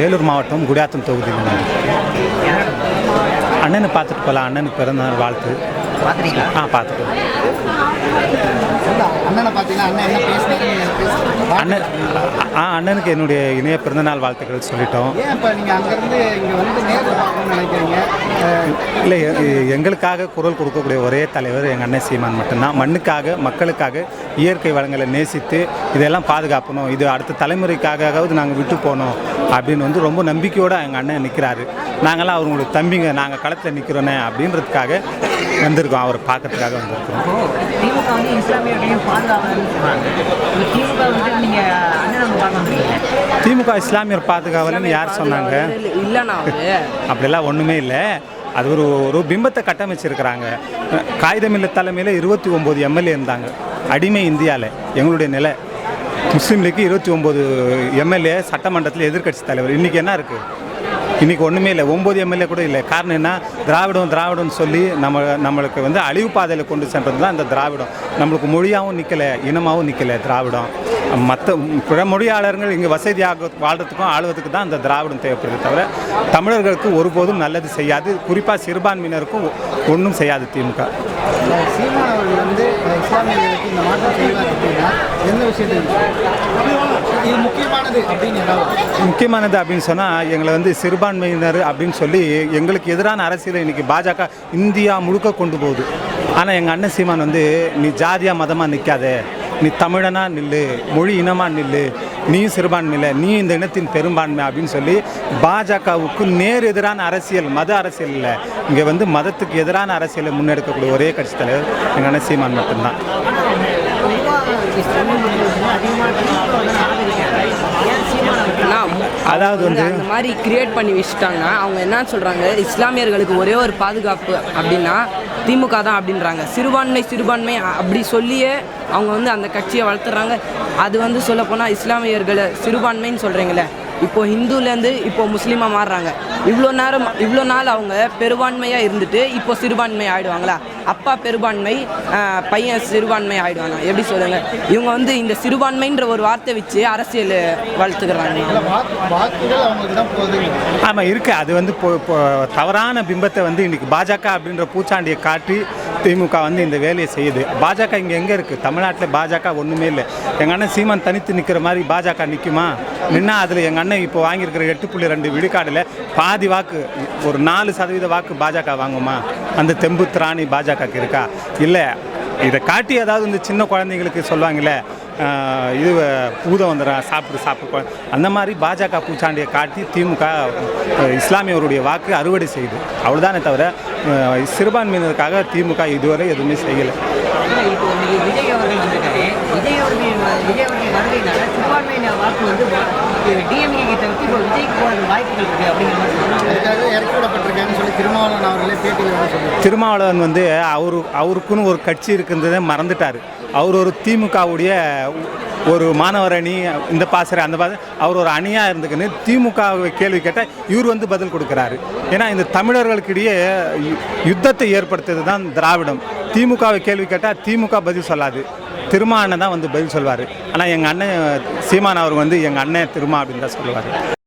வேலூர் மாவட்டம் குடியாத்தம் தொகுதியில் அண்ணனை பார்த்துட்டு போகலாம். அண்ணனுக்கு பிறந்த வாழ்த்து. பார்த்துறீங்களா ஆ பார்த்துக்கலாம் அண்ணனை ஆ அண்ணனுக்கு என்னுடைய இணைய பிறந்தநாள் வாழ்த்துக்கள் சொல்லிட்டோம். இல்லை எங்களுக்காக குரல் கொடுக்கக்கூடிய ஒரே தலைவர் எங்கள் அண்ணன் சீமான் மட்டும்தான். மண்ணுக்காக மக்களுக்காக இயற்கை வளங்களை நேசித்து இதெல்லாம் பாதுகாக்கணும். இது அடுத்த தலைமுறைக்காகவாவது நாங்கள் விட்டு போகணும் அப்படின்னு வந்து ரொம்ப நம்பிக்கையோடு எங்கள் அண்ணன் நிற்கிறாரு நாங்களாம் அவங்களோட தம்பிங்க நாங்கள் களத்தில் நிற்கிறோனே அப்படின்றதுக்காக வந்திருக்கோம் அவரை பார்க்கறதுக்காக வந்திருக்கிறோம் திமுக வந்து இஸ்லாமியர்களையும் பாதுகாக்கணும்னு சொல்றாங்க. இந்த திமுக வந்து நீங்க அண்ணன் நம்ம பார்க்க முடியல திமுக இஸ்லாமியர் பாதுகாவலன்னு யார் சொன்னாங்க? இல்லைண்ணா அப்படிலாம் ஒன்றுமே இல்லை. அது ஒரு ஒரு பிம்பத்தை கட்டமைச்சிருக்கிறாங்க. காகிதமில்ல தலைமையில் இருபத்தி ஒம்பது எம்எல்ஏ இருந்தாங்க. அடிமை இந்தியாவில் எங்களுடைய நிலை. முஸ்லீம் லீக்கு இருபத்தி ஒம்பது எம்எல்ஏ சட்டமன்றத்தில் எதிர்க்கட்சி தலைவர். இன்றைக்கி என்ன இருக்குது இன்றைக்கி ஒன்றுமே இல்லை. ஒம்பது எம்எல்ஏ கூட இல்லை. காரணம் என்ன? திராவிடம் திராவிடம்னு சொல்லி நம்ம நம்மளுக்கு வந்து அழிவு பாதையில் கொண்டு சென்றது தான் இந்த திராவிடம். நம்மளுக்கு மொழியாகவும் நிற்கலை இனமாகவும் நிற்கலை திராவிடம். மற்ற பிற மொழியாளர்கள் இங்கே வசதியாக வாழ்கிறதுக்கும் ஆளுவதுக்கு தான் இந்த திராவிடம் தேவைப்படுது தவிர தமிழர்களுக்கு ஒருபோதும் நல்லது செய்யாது. குறிப்பாக சிறுபான்மையினருக்கும் ஒன்றும் செய்யாது திமுக. வந்து அப்படின்னா முக்கியமானது அப்படின்னு சொன்னால் எங்களை வந்து சிறுபான்மையினர் அப்படின்னு சொல்லி எங்களுக்கு எதிரான அரசியலை இன்னைக்கு பாஜக இந்தியா முழுக்க கொண்டு போகுது. ஆனால் எங்கள் அண்ணன் சீமான் வந்து நீ ஜாதியாக மதமாக நிற்காத நீ தமிழனா நில்லு மொழி இனமா நில்லு நீயும் சிறுபான்மையில் நீ இந்த இனத்தின் பெரும்பான்மை அப்படின்னு சொல்லி பாஜகவுக்கு நேர் எதிரான அரசியல் மத அரசியல் இல்லை. இங்கே வந்து மதத்துக்கு எதிரான அரசியலை முன்னெடுக்கக்கூடிய ஒரே கட்சி தலைவர் எங்கள் சீமான் மட்டும்தான். அதாவது வந்து- அந்த மாதிரி கிரியேட் பண்ணி வச்சுட்டாங்கன்னா அவங்க என்ன சொல்கிறாங்க இஸ்லாமியர்களுக்கு ஒரே ஒரு பாதுகாப்பு அப்படின்னா திமுக தான் அப்படின்றாங்க. சிறுபான்மை சிறுபான்மை அப்படி சொல்லியே அவங்க வந்து அந்த கட்சியை வளர்த்துறாங்க. அது வந்து சொல்லப்போனால் இஸ்லாமியர்களை சிறுபான்மைன்னு சொல்கிறீங்களே இப்போ ஹிந்துலேருந்து இப்போ முஸ்லீமாக மாறுறாங்க. இவ்வளோ நேரம் இவ்வளோ நாள் அவங்க பெரும்பான்மையாக இருந்துட்டு இப்போ சிறுபான்மை ஆயிடுவாங்களா? அப்பா பெரும்பான்மை பையன் சிறுபான்மை ஆயிடுவாங்க எப்படி சொல்லுங்க? இவங்க வந்து இந்த சிறுபான்மைன்ற ஒரு வார்த்தை வச்சு அரசியல் வளர்த்துக்கிறாங்க. ஆமாம் இருக்குது அது வந்து தவறான பிம்பத்தை வந்து இன்னைக்கு பாஜக அப்படின்ற பூச்சாண்டியை காட்டி திமுக வந்து இந்த வேலையை செய்யுது. பாஜக இங்கே எங்கே இருக்குது தமிழ்நாட்டில் பாஜக ஒன்றுமே இல்லை. எங்கள் அண்ணன் சீமான் தனித்து நிற்கிற மாதிரி பாஜக நிற்குமா நின்னா அதில் எங்கள் அண்ணன் இப்போ வாங்கியிருக்கிற எட்டு புள்ளி ரெண்டு விழுக்காடில் பாதி வாக்கு ஒரு நாலு சதவீத வாக்கு பாஜக வாங்குமா? அந்த தெம்பு திராணி பாஜகக்கு இருக்கா? இல்லை இதை காட்டி ஏதாவது இந்த சின்ன குழந்தைங்களுக்கு சொல்லுவாங்கல்ல இது பூதம் வந்துடும் சாப்பிட்டு சாப்பிட்டு அந்த மாதிரி பாஜக பூச்சாண்டியை காட்டி திமுக அஹ், இஸ்லாமியருடைய வாக்கு அறுவடை செய்யுது அவ்வளோதானே தவிர சிறுபான்மையினருக்காக திமுக இதுவரை எதுவுமே செய்யலை. வாய்ப்புகள் இருக்கு அப்படிங்கிற மாதிரி திருமாவளவன் வந்து அவரு அவருக்குன்னு ஒரு கட்சி இருக்குன்றதை மறந்துட்டார். அவர் ஒரு திமுகவுடைய ஒரு மாணவர் அணி இந்த பாசறை அந்த பாச அவர் ஒரு அணியாக இருந்துக்குன்னு திமுக கேள்வி கேட்டால் இவர் வந்து பதில் கொடுக்குறாரு. ஏன்னா இந்த தமிழர்களுக்கிடையே யு- யுத்தத்தை ஏற்படுத்துறது தான் திராவிடம். திமுகவை கேள்வி கேட்டால் திமுக பதில் சொல்லாது. திருமா அண்ணன் தான் வந்து பதில் சொல்வார். ஆனால் எங்கள் அண்ணன் சீமான் அவர் வந்து எங்கள் அண்ணன் திருமா அப்படின்னு தான் சொல்லுவார்.